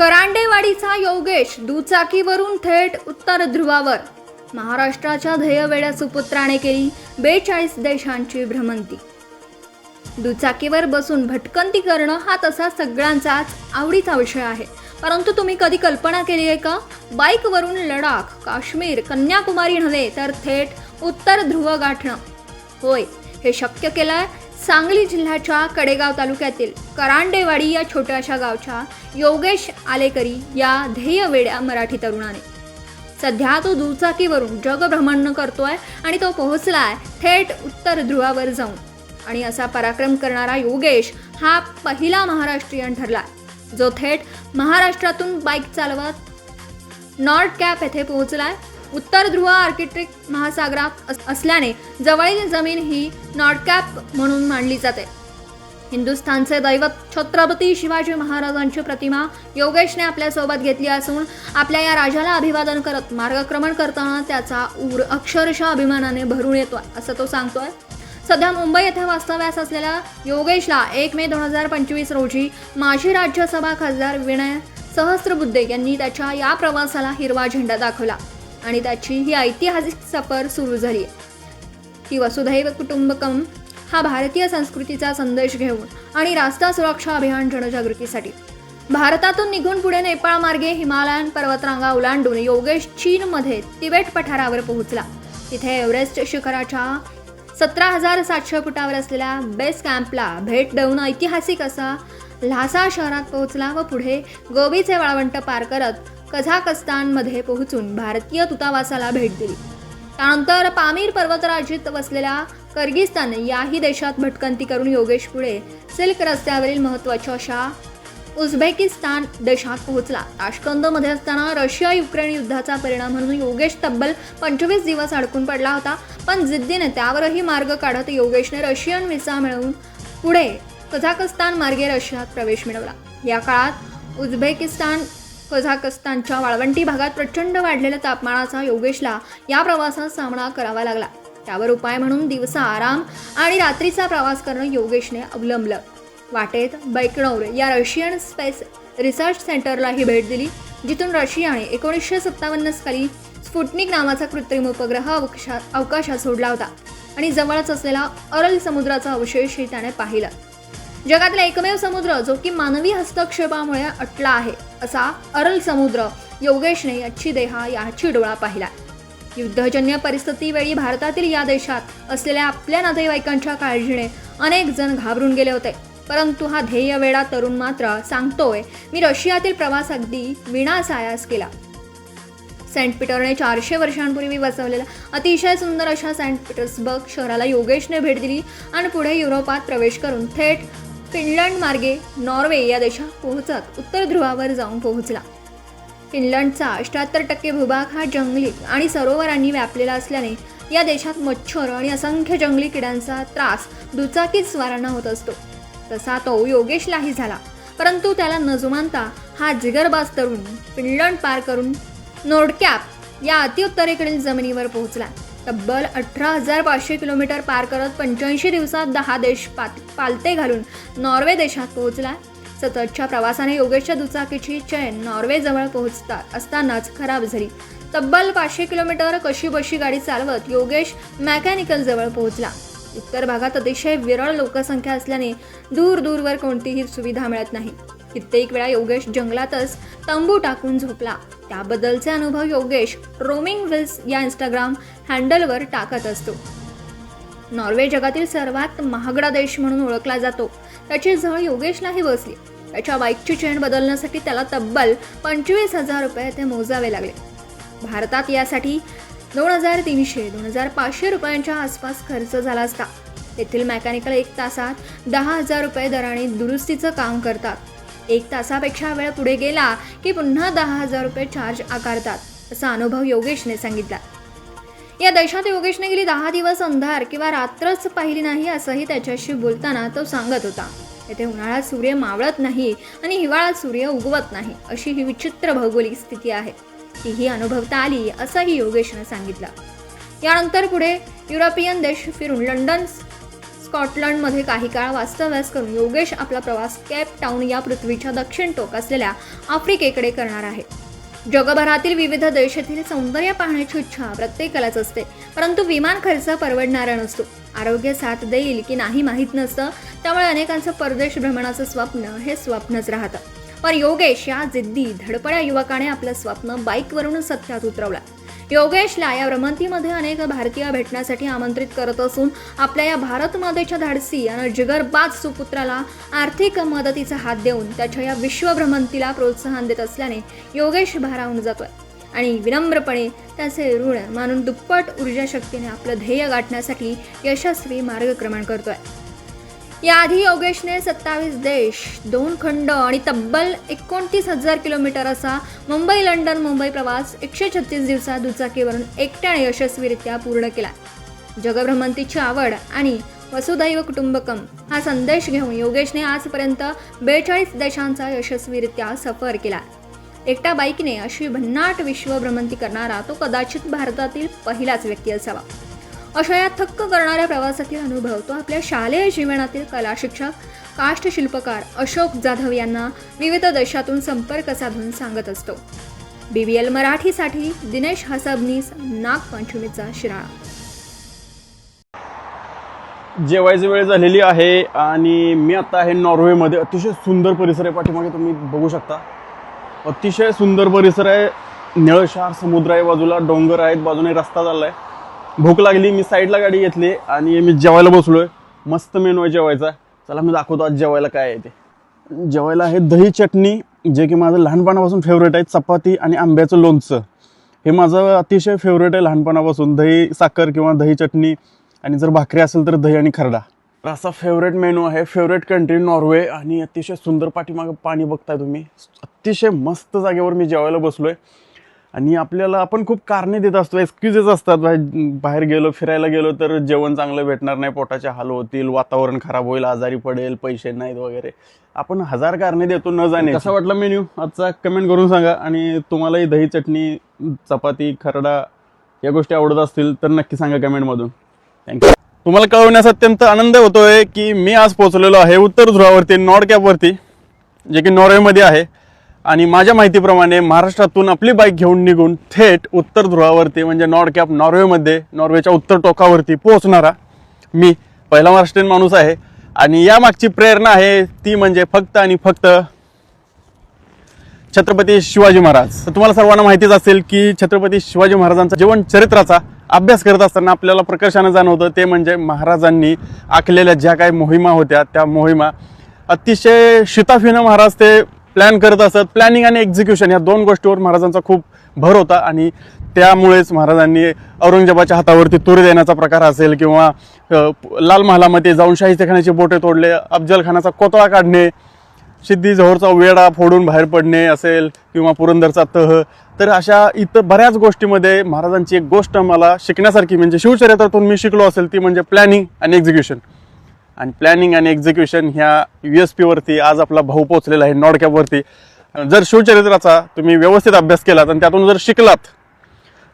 करांडेवाडीचा योगेश दुचाकीवरून थेट उत्तर ध्रुवावर महाराष्ट्राच्या ध्येयवेड्या सुपुत्राने केली बेचाळीस देशांची भ्रमंती. दुचाकीवर बसून भटकंती करणं हा तसा सगळ्यांचाच आवडीचा विषय आहे. परंतु तुम्ही कधी कल्पना केली आहे का? बाईकवरून लडाख काश्मीर कन्याकुमारी नव्हे तर थेट उत्तर ध्रुव गाठणं. होय हे शक्य केलं सांगली जिल्ह्याच्या कडेगाव तालुक्यातील करांडेवाडी या छोट्याशा गावच्या योगेश आलेकरी या ध्येयवेड्या मराठी तरुणाने. सध्या तो दुचाकीवरून जगभ्रमण करतोय आणि तो पोहोचलाय थेट उत्तर ध्रुवावर जाऊन. आणि असा पराक्रम करणारा योगेश हा पहिला महाराष्ट्रीयन ठरला जो थेट महाराष्ट्रातून बाईक चालवत नॉर्थ कॅप येथे पोहोचलाय. उत्तर ध्रुव आर्किटेक्ट महासागरात अस- असल्याने जवळील जमीन ही नॉर्थ म्हणून मानली जाते. हिंदुस्थानचे दैवत छत्रपती शिवाजी महाराजांची प्रतिमा योगेशने आपल्यासोबत घेतली असून आपल्या या राजाला अभिवादन करत मार्गक्रमण करताना त्याचा ऊर अक्षरशः अभिमानाने भरून येतो असं तो सांगतोय. सध्या मुंबई येथे वास्तव्यास असलेल्या योगेशला एक मे दोन हजार पंचवीस रोजी माजी राज्यसभा खासदार विनय सहस्त्रबुद्धे यांनी त्याच्या या प्रवासाला हिरवा झेंडा दाखवला. आणि त्याची ही ऐतिहासिक सफर सुरू झाली ही वसुधैव कुटुंबकम हा भारतीय संस्कृतीचा संदेश घेऊन आणि रास्ता सुरक्षा अभियान जनजागृतीसाठी. भारतातून निघून पुढे नेपाळमार्गे हिमालयन पर्वतरांगा ओलांडून योगेश चीनमध्ये तिबेट पठारावर पोहोचला. तिथे एव्हरेस्ट शिखराच्या सतरा हजार सातशे फुटावर असलेल्या बेस कॅम्पला भेट देऊन ऐतिहासिक असा ल्हासा शहरात पोहोचला व पुढे गोबीचे वाळवंट पार करत कझाकस्तानमध्ये पोहोचून भारतीय दूतावासाला भेट दिली. त्यानंतर पामीर पर्वतराजीत वसलेल्या कर्गिस्तान याही देशात भटकंती करून योगेश पुढे सिल्क रस्त्यावरील महत्त्वाच्या अशा उझबेकिस्तान देशात पोहोचला. ताशकंदमध्ये असताना रशिया युक्रेन युद्धाचा परिणाम म्हणून योगेश तब्बल पंचवीस दिवस अडकून पडला होता पण जिद्दीने त्यावरही मार्ग काढत योगेशने रशियन व्हिसा मिळवून पुढे कझाकस्तान मार्गे रशियात प्रवेश मिळवला. या काळात उझबेकिस्तान कझाकस्तानच्या वाळवंटी भागात प्रचंड वाढलेल्या तापमानाचा योगेशला या प्रवासात सामना करावा लागला. त्यावर उपाय म्हणून दिवसा आराम आणि रात्रीचा प्रवास करणं योगेशने अवलंबलं. वाटेत बैकणौर या रशियन स्पेस रिसर्च सेंटरलाही भेट दिली जिथून रशियाने एकोणीसशे सत्तावन्न साली स्फुटनिक नावाचा कृत्रिम उपग्रह अवकाशात अवकाशात सोडला होता आणि जवळच असलेला अरल समुद्राचा अवशेषही त्याने पाहिला. जगातला एकमेव समुद्र जो की मानवी हस्तक्षेपामुळे अटला आहे असा अरल समुद्र योगेशने याची देहा याची डोळा पाहिला. युद्धजन्य परिस्थितीवेळी भारतातील या देशात असलेल्या आपल्या नातेवाईकांच्या काळजीने अनेक जण घाबरून गेले होते. परंतु हा ध्येय वेळा तरुण मात्र सांगतोय मी रशियातील प्रवास अगदी विनासायास केला. सेंट पीटरने चारशे वर्षांपूर्वी वसवलेल्या अतिशय सुंदर अशा सेंट पीटर्सबर्ग शहराला योगेशने भेट दिली आणि पुढे युरोपात प्रवेश करून थेट फिनलंड मार्गे नॉर्वे या देशात पोहोचत उत्तर ध्रुवावर जाऊन पोहोचला. फिनलंडचा अष्ट्याहत्तर टक्के भूभाग हा जंगली आणि सरोवरांनी व्यापलेला असल्याने या देशात मच्छर आणि असंख्य जंगली किड्यांचा त्रास दुचाकीत स्वारांना होत असतो. तसा तो योगेशलाही झाला. परंतु त्याला न जुमानता हा जिगरबाज तरुण फिनलंड पार करून नोडकॅप या अतिउत्तरेकडील जमिनीवर पोहोचला. तब्बल अठरा हजार पाचशे किलोमीटर पार करत पंच्याऐंशी दिवसात दहा देश पात पालते घालून नॉर्वे देशात पोहोचला. सततच्या प्रवासाने योगेशच्या दुचाकीची चैन नॉर्वेजवळ पोहोचता असतानाच खराब झाली. तब्बल पाचशे किलोमीटर कशी बशी गाडी चालवत योगेश मॅकॅनिकलजवळ पोहोचला. उत्तर भागात अतिशय विरळ लोकसंख्या असल्याने दूर दूरवर कोणतीही सुविधा मिळत नाही. कित्येक वेळा योगेश जंगलातच तंबू टाकून झोपला. त्याबद्दलचे अनुभव योगेश रोमिंग विल्स या इंस्टाग्राम हँडलवर टाकत असतो. नॉर्वे जगातील सर्वात महागडा देश म्हणून ओळखला जातो. त्याची झळ योगेशलाही बसली. त्याच्या बाईकची चेन बदलण्यासाठी त्याला तब्बल पंचवीस हजार रुपये ते मोजावे लागले. भारतात यासाठी दोन हजार तीनशे दोन हजार पाचशे रुपयांच्या आसपास खर्च झाला असता. तेथील मेकॅनिकल एक तासात दहा हजार रुपये दराने दुरुस्तीचं काम करतात. एक तासापेक्षा वेळ पुढे गेला की पुन्हा दहा हजार रुपये चार्ज आकारतात असा अनुभव योगेशने सांगितला. या देशात योगेशने गेली दहा दिवस अंधार किंवा रात्रच पाहिली नाही असंही त्याच्याशी बोलताना तो सांगत होता. येथे उन्हाळ्यात सूर्य मावळत नाही आणि हिवाळ्यात सूर्य उगवत नाही अशी ही विचित्र भौगोलिक स्थिती आहे. तीही अनुभवता आली असंही योगेशनं सांगितलं. यानंतर पुढे युरोपियन देश फिरून लंडन स्कॉटलंडमध्ये काही काळ वास्तव्यास करून योगेश आपला प्रवास केप टाऊन या पृथ्वीच्या दक्षिण टोक असलेल्या आफ्रिकेकडे करणार आहे. जगभरातील विविध देशातील सौंदर्य पाहण्याची इच्छा प्रत्येकालाच असते. परंतु विमान खर्च परवडणारा नसतो. आरोग्य साथ देईल की नाही माहीत नसतं. त्यामुळे अनेकांचं परदेश भ्रमणाचं स्वप्न हे स्वप्नच राहतं. पण योगेश या जिद्दी धडपड्या युवकाने आपलं स्वप्न बाईकवरून सत्यात उतरवलं. योगेशला या भ्रमंतीमध्ये अनेक भारतीय भेटण्यासाठी आमंत्रित करत असून आपल्या या भारतमातेच्या धाडसी आणि जिगरबाज सुपुत्राला आर्थिक मदतीचा हात देऊन त्याच्या या विश्वभ्रमंतीला प्रोत्साहन देत असल्याने योगेश भारावून जातोय. आणि विनम्रपणे त्याचे ऋण मानून दुप्पट ऊर्जा शक्तीने आपलं ध्येय गाठण्यासाठी यशस्वी मार्गक्रमण करतोय. याआधी योगेशने सत्तावीस देश दोन खंड आणि तब्बल एकोणतीस हजार किलोमीटर असा मुंबई लंडन मुंबई प्रवास एकशे छत्तीस दिवसात दुचाकीवरून एकट्याने यशस्वीरित्या पूर्ण केला. जगभ्रमंतीची आवड आणि वसुधैव कुटुंबकम हा संदेश घेऊन योगेशने आजपर्यंत बेचाळीस देशांचा यशस्वीरित्या सफर केला. एकटा बाईकने अशी भन्नाट विश्वभ्रमंती करणारा तो कदाचित भारतातील पहिलाच व्यक्ती असावा. अशा या थक्क करणाऱ्या प्रवासातील अनुभव तो आपल्या शालेय जीवनातील कला शिक्षक काष्ट शिल्पकार अशोक जाधव यांना विविध देशातून संपर्क साधून सांगत असतो. बी बी एल मराठीसाठी दिनेश हसबनीस नागपंचमीचा शिराळा. जेवायची वेळ झालेली आहे आणि मी आता आहे नॉर्वेमध्ये. अतिशय सुंदर परिसर आहे. पाठीमागे तुम्ही बघू शकता. अतिशय सुंदर परिसर आहे. निळशार समुद्र आहे. बाजूला डोंगर आहेत. बाजूने रस्ता चाललाय. भूक लागली मी साईडला गाडी घेतली आणि मी जेवायला बसलोय. मस्त मेनू आहे जेवायचा. चला मी दाखवतो आज जेवायला काय आहे ते. जेवायला आहे दही चटणी जे की माझं लहानपणापासून फेवरेट आहे चपाती आणि आंब्याचं लोणचं. हे माझं अतिशय फेवरेट आहे लहानपणापासून. दही साखर किंवा दही चटणी आणि जर भाकरी असेल तर दही आणि खरडा. तर असा फेवरेट मेनू आहे. फेवरेट कंट्री नॉर्वे आणि अतिशय सुंदर पाठीमागं पाणी बघताय तुम्ही. अतिशय मस्त जागेवर मी जेवायला बसलो आहे आणि आपल्याला आपण खूप कारणे देत असतो एक्सक्युजेस असतात. बाहेर गेलो फिरायला गेलो तर जेवण चांगलं भेटणार नाही पोटाचे हाल होतील वातावरण खराब होईल आजारी पडेल पैसे नाहीत वगैरे. आपण हजार कारणे देतो न जाणे. कसा वाटला मेन्यू आजचा कमेंट करून सांगा. आणि तुम्हालाही दही चटणी चपाती खरडा या गोष्टी आवडत असतील तर नक्की सांगा कमेंटमधून थँक्यू तुम्हाला कळवण्यास अत्यंत आनंद होतोय की मी आज पोहोचलेलो आहे उत्तर ध्रुवावरती नॉर्थ कॅपवरती जे की नॉर्वेमध्ये आहे. आणि माझ्या माहितीप्रमाणे महाराष्ट्रातून आपली बाईक घेऊन निघून थेट उत्तर ध्रुवावरती म्हणजे नॉर्ड कॅप नॉर्वेमध्ये नॉर्वेच्या उत्तर टोकावरती पोहोचणारा मी पहिला महाराष्ट्रीयन माणूस आहे. आणि यामागची प्रेरणा आहे ती म्हणजे फक्त आणि फक्त छत्रपती शिवाजी महाराज. तर तुम्हाला सर्वांना माहितीच असेल की छत्रपती शिवाजी महाराजांचा जीवन चरित्राचा अभ्यास करत असताना आपल्याला प्रकर्षानं जाणवतं ते म्हणजे महाराजांनी आखलेल्या ज्या काही मोहिमा होत्या त्या मोहिमा अतिशय शिताफीनं महाराज ते प्लॅन करत असत. प्लॅनिंग आणि एक्झिक्युशन या दोन गोष्टीवर महाराजांचा खूप भर होता आणि त्यामुळेच महाराजांनी औरंगजेबाच्या हातावरती तुरी देण्याचा प्रकार असेल किंवा लाल महालामध्ये जाऊन शाहिस्ते खानाचे बोटे तोडले अफजल खानाचा कोतळा काढणे सिद्धी जोहरचा वेडा फोडून बाहेर पडणे असेल किंवा पुरंदरचा तह तर अशा इतर बऱ्याच गोष्टीमध्ये महाराजांची एक गोष्ट मला शिकण्यासारखी म्हणजे शिवचरित्रातून मी शिकलो असेल ती म्हणजे प्लॅनिंग आणि एक्झिक्युशन आणि प्लॅनिंग आणि एक्झिक्युशन ह्या यू एस पीवरती आज आपला भाऊ पोचलेला आहे नॉडकॅपवरती जर शिवचरित्राचा तुम्ही व्यवस्थित अभ्यास केलात आणि त्यातून जर शिकलात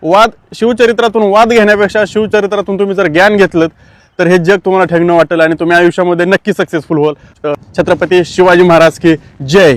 वाद शिवचरित्रातून वाद घेण्यापेक्षा शिवचरित्रातून तुम्ही जर ज्ञान घेतलं तर हे जग तुम्हाला ठेवणं वाटेल आणि तुम्ही आयुष्यामध्ये नक्की सक्सेसफुल व्हाल छत्रपती शिवाजी महाराज की जय.